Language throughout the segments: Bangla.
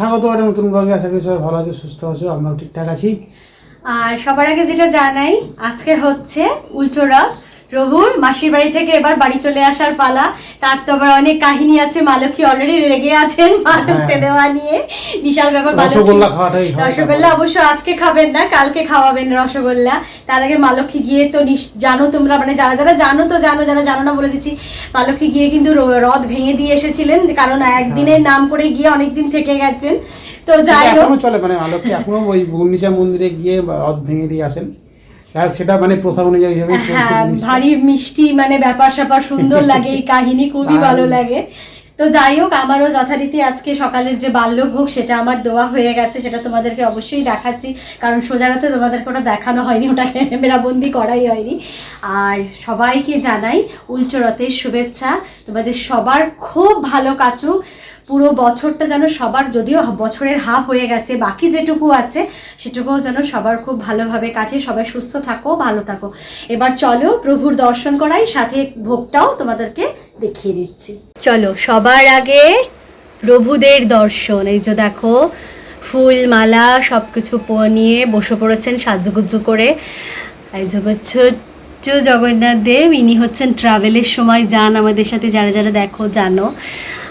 স্বাগত একটা নতুন ব্লগে আশা করি সবাই ভালো আছো, সুস্থ আছো, আমরাও ঠিকঠাক আছি। আর সবার আগে যেটা জানাই, আজকে হচ্ছে উল্টো রথ। প্রভুর মাসির বাড়ি থেকে এবার বাড়ি চলে আসার পালা। তার তো আবার অনেক কাহিনী আছে মালকী অলরেডি রেগে আছেন মা ঢুকতে দেওয়া নিয়ে। বিশাল ব্যাপার রসগোল্লা খাওয়াটাই রসগোল্লা অবশ্য আজকে খাবেন না কালকে খাওয়াবেন রসগোল্লা। তার আগে মালকী গিয়ে তো জানো তোমরা মানে যারা যারা জানো তো জানো যারা জানো না বলে দিচ্ছি মালকী গিয়ে কিন্তু রথ ভেঙে দিয়ে এসেছিলেন কারণ একদিনের নাম করে গিয়ে অনেকদিন থেকে গেছেন। তো যাই হোক। চলে মানে আলোককে এখনও ওই মন্দিরে গিয়ে রথ ভেঙে দিয়ে আসেন। সেটা মানে প্রথা অনুযায়ী হ্যাঁ ভারী মিষ্টি মানে ব্যাপার স্যাপার সুন্দর লাগে এই কাহিনী খুবই ভালো লাগে। তো যাই হোক আমারও যথারীতি আজকে সকালের যে বাল্যভোগ সেটা আমার দেওয়া হয়ে গেছে সেটা তোমাদেরকে অবশ্যই দেখাচ্ছি। কারণ সোজারাতে তোমাদেরকে ওটা দেখানো হয়নি ওটা ক্যামেরাবন্দি করাই হয়নি। আর সবাইকে জানাই উল্টো রথের শুভেচ্ছা। তোমাদের সবার খুব ভালো কাটুক। পুরো বছরটা যেন সবার, যদিও বছরের হাফ হয়ে গেছে, বাকি যেটুকু আছে, সেটুকুও যেন সবার খুব ভালোভাবে কাটে সবাই সুস্থ থাকো, ভালো থাকো। এবার চলো প্রভুর দর্শন করাই, সাথে ভোগটাও তোমাদেরকে দেখিয়ে দিচ্ছি। চলো, সবার আগে প্রভুদের দর্শন, এই যে দেখো, ফুল, মালা সব কিছু নিয়ে বসে পড়েছেন, সাজুগুজু করে। এই যে ছোট্ট জগন্নাথ দেব, ইনি হচ্ছেন ট্রাভেলের সময়, যান আমাদের সাথে, যারা যারা দেখো, জানো।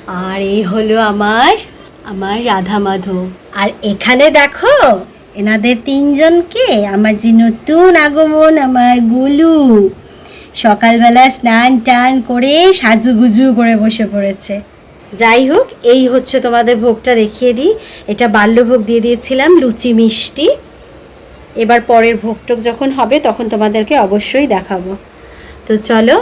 আর এই হলো আমার আমার রাধা মাধব। আর এখানে দেখো, এনাদের তিনজনকে, আমার যে নতুন আগমন, আমার গুলু। সকালবেলা স্নান টান করে সাজুগুজু করে বসে পড়েছে। যাই হোক, এই হচ্ছে তোমাদের ভোগটা দেখিয়ে দিই। এটা বাল্যভোগ দিয়ে দিয়েছিলাম, লুচি মিষ্টি। এবার পরের ভোগটোক যখন হবে, তখন তোমাদেরকে অবশ্যই দেখাবো। তো চলো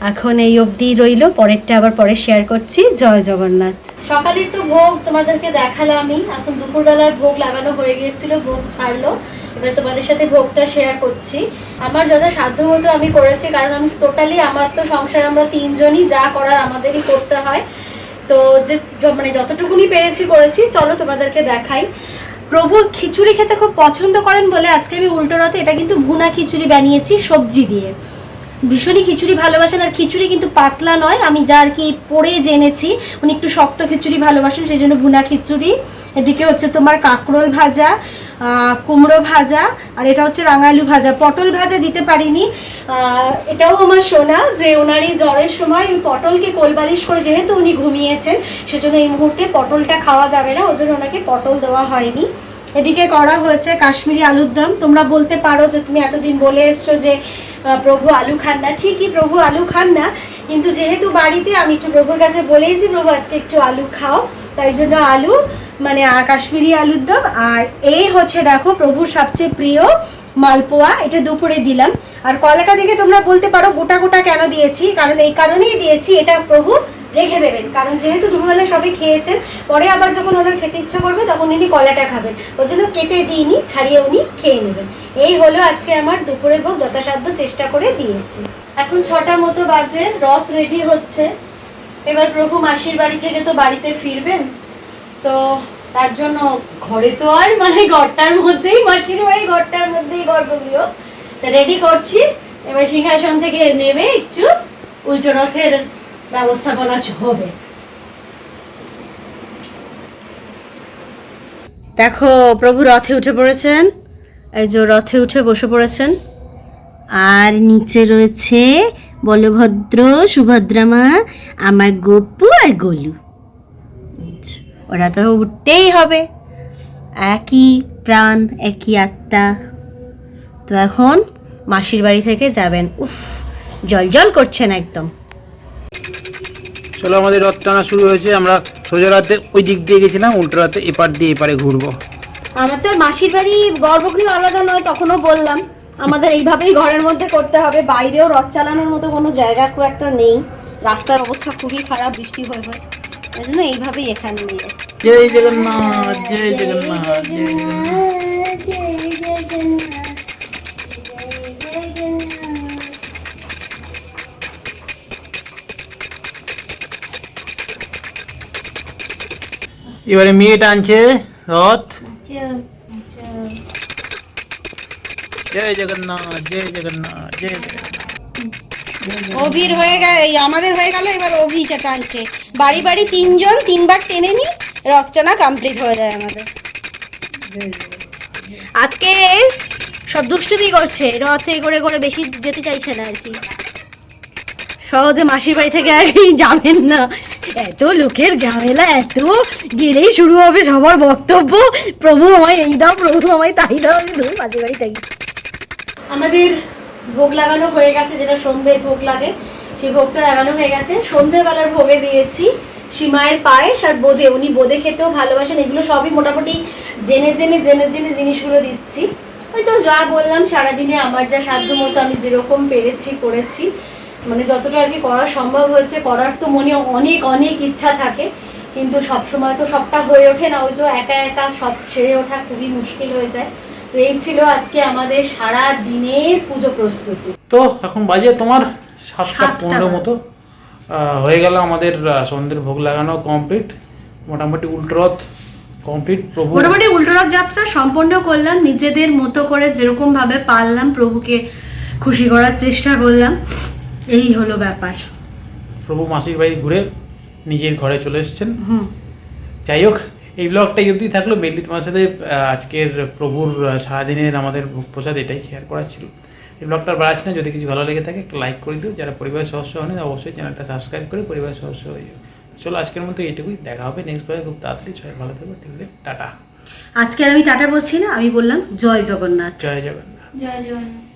এখন এই অবধি রইল, পরেরটা আবার পরে শেয়ার করছি। জয় জগন্নাথ। সকালের তো ভোগ তোমাদেরকে দেখালামই। এখন দুপুরবেলার ভোগ লাগানো হয়ে গিয়েছিল, ভোগ ছাড়লো। এবার তোমাদের সাথে ভোগটা শেয়ার করছি। আমার যথা সাধ্য মতো আমি করেছি, কারণ আমি টোটালি আমার তো সংসার, আমরা তিনজনই যা করার আমাদেরই করতে হয়। তো যে মানে যতটুকুনি পেরেছি করেছি, চলো তোমাদেরকে দেখাই। প্রভু খিচুড়ি খেতে খুব পছন্দ করেন বলে আজকে আমি উল্টো রাতে এটা কিন্তু ভুনা খিচুড়ি বানিয়েছি সবজি দিয়ে। ভীষণই খিচুড়ি ভালোবাসেন, আর খিচুড়ি কিন্তু পাতলা নয়, আমি যা আর কি পড়ে জেনেছি, উনি একটু শক্ত খিচুড়ি ভালোবাসেন, সেই জন্য ভুনা খিচুড়ি। এদিকে হচ্ছে তোমার কাঁকরোল ভাজা কুমড়ো ভাজা, আর এটা হচ্ছে রাঙালু ভাজা। পটল ভাজা দিতে পারিনি এটাও আমার শোনা যে ওনার এই জ্বরের সময় পটলকে কোলবালিশ করে যেহেতু উনি ঘুমিয়েছেন, সেজন্য এই মুহূর্তে পটলটা খাওয়া যাবে না, ওই জন্য ওনাকে পটল দেওয়া হয়নি। এদিকে করা হয়েছে কাশ্মীরি আলুর দম, তোমরা বলতে পারো যে তুমি এতদিন বলে এসছো যে প্রভু আলু খান না, ঠিকই প্রভু আলু খান না, কিন্তু যেহেতু বাড়িতে আমি একটু প্রভুর কাছে বলেইছি, প্রভু আজকে একটু আলু খাও। তাই জন্য আলু মানে কাশ্মীরি আলুর দম, আর এই হচ্ছে দেখো প্রভুর সবচেয়ে প্রিয় মালপোয়া, এটা দুপুরে দিলাম। আর কলাটা দেখে তোমরা বলতে পারো গোটা গোটা কেন দিয়েছি, কারণ এই কারণেই দিয়েছি, এটা প্রভু রেখে দেবেন। কারণ যেহেতু দুপুরবেলা সবাই খেয়েছেন, পরে আবার যখন ওনার খেতে ইচ্ছা করবে তখন উনি কলাটা খাবেন। ওই জন্য কেটে দিইনি, ছাড়িয়ে উনি খেয়ে নেবেন। এই হলো আজকে আমার দুপুরের ভোগ, যথাসাধ্য চেষ্টা করে দিয়েছি। এখন ছটা মতো বাজে, রথ রেডি হচ্ছে। এবার প্রভু মাসির বাড়ি থেকে তো বাড়িতে ফিরবেন। তো তার জন্য ঘরে তো আর মানে ঘরটার মধ্যেই, মাসির বাড়ি ঘরটার মধ্যেই গর্ভগৃহ। রেডি করছি। এবার সিংহাসন থেকে নেমে একটু উল্টো রথের ব্যবস্থাপনা হবে। দেখো প্রভু রথে উঠে পড়েছেন। এই যে রথে উঠে বসে পড়েছেন। আর নিচে রয়েছে বলভদ্র সুভদ্রা মা আমার গপ্পু আর গোলু। আচ্ছা, ওরা তো উঠতেই হবে। একই প্রাণ একই আত্মা। তো এখন মাসির বাড়ি থেকে যাবেন। উফ জল জল করছেন একদম। চলো আমাদের রথ টানা শুরু হয়েছে আমরা সোজা রাতে ওই দিক দিয়ে গেছিলাম উল্টো রাতে এপার দিয়ে এপারে ঘুরবো। আমার তো মাসির বাড়ি গর্ভগৃহ আলাদা নয় তখনও বললাম। আমাদের এইভাবেই ঘরের মধ্যে করতে হবে বাইরেও রথ চালানোর মতো কোনো জায়গা খুব একটা নেই। রাস্তার অবস্থা খুবই খারাপ বৃষ্টি হয়ে হয়ে। এই জন্য এইভাবেই এখানে নিয়ে জয় জগন্নাথ জয় জগন্নাথ জয় জগন্নাথ। এবারে মেয়ে টানছে, রথ। জয় জগন্নাথ জয় জগন্নাথ, জয় অভির হয়ে গেল আমাদের হয়ে গেল, এবার অভিটা টানছে। বাড়ি বাড়ি তিনজন, তিনবার টেনে নি রচনা কমপ্লিট হয়ে যায় আমাদের। আজকে সব দুষ্টুমি করছে, রথে করে করে বেশি যেতে চাইছে না আর কি। সহজে মাসির বাড়ি থেকে আর যাবেন না। এত লোকের ঝামেলা এত গেলেই শুরু হবে সবার বক্তব্য। প্রভু আমায় এই দাও, প্রভু আমায় তাই দাও, আমি ধর মাসির বাড়ি তাই। আমাদের ভোগ লাগানো হয়ে গেছে, যেটা সন্ধ্যের ভোগ লাগে, সেই ভোগটা লাগানো হয়ে গেছে। সন্ধ্যেবেলার ভোগে দিয়েছি সীমায়ের পায়েস আর বোঁদে। উনি বোঁদে খেতেও ভালোবাসেন, এগুলো সবই মোটামুটি জেনে জেনে জেনে জেনে জিনিসগুলো দিচ্ছি। ওই তো যা বললাম, সারাদিনে আমার যা সাধ্য মতো আমি যেরকম পেরেছি, করেছি। মানে যতটা আর কি করা সম্ভব হয়েছে করার তো মনে অনেক অনেক ইচ্ছা থাকে। কিন্তু সব সময় তো সবটা হয়ে ওঠে না। ওই যে একা একা সব সেরে ওঠা খুবই মুশকিল হয়ে যায়। তো এই ছিল আজকে আমাদের সারা দিনের পুজো প্রস্তুতি। তো এখন বাজে তোমার সাতটা। পনেরো মতো। আহ, হয়ে গেল আমাদের আহ, সন্ধ্যের ভোগ লাগানো কমপ্লিট মোটামুটি উল্টোরথ কমপ্লিট প্রভু মোটামুটি উল্টোরথ যাত্রা সম্পন্ন করলাম। নিজেদের মতো করে যেরকম ভাবে পারলাম প্রভুকে খুশি করার চেষ্টা করলাম। এই হলো ব্যাপার। প্রভু মাসির বাড়ি ঘুরে নিজের ঘরে চলে এসেছেন। হুম। যাই হোক এই ব্লগটা অবধি থাকল। মেনলি তোমার সাথে আজকের প্রভুর সারাদিনের আমাদের প্রসাদ এটাই শেয়ার করা ছিল। এই ব্লগটা আর বাড়াচ্ছি না। যদি কিছু ভালো লেগে থাকে একটা লাইক করে দিও। যারা পরিবারের সদস্য হন অবশ্যই চ্যানেলটা সাবস্ক্রাইব করে পরিবারের সদস্য হয়ে যাও। চলো আজকের মতো এইটুকুই। দেখা হবে নেক্সট ব্লগে খুব তাড়াতাড়ি। সবাই ভালো থাকবে ঠিক আছে টাটা। আজকে আমি টাটা বলছি না আমি বললাম জয় জগন্নাথ। জয় জগন্নাথ। জয় জগন্নাথ।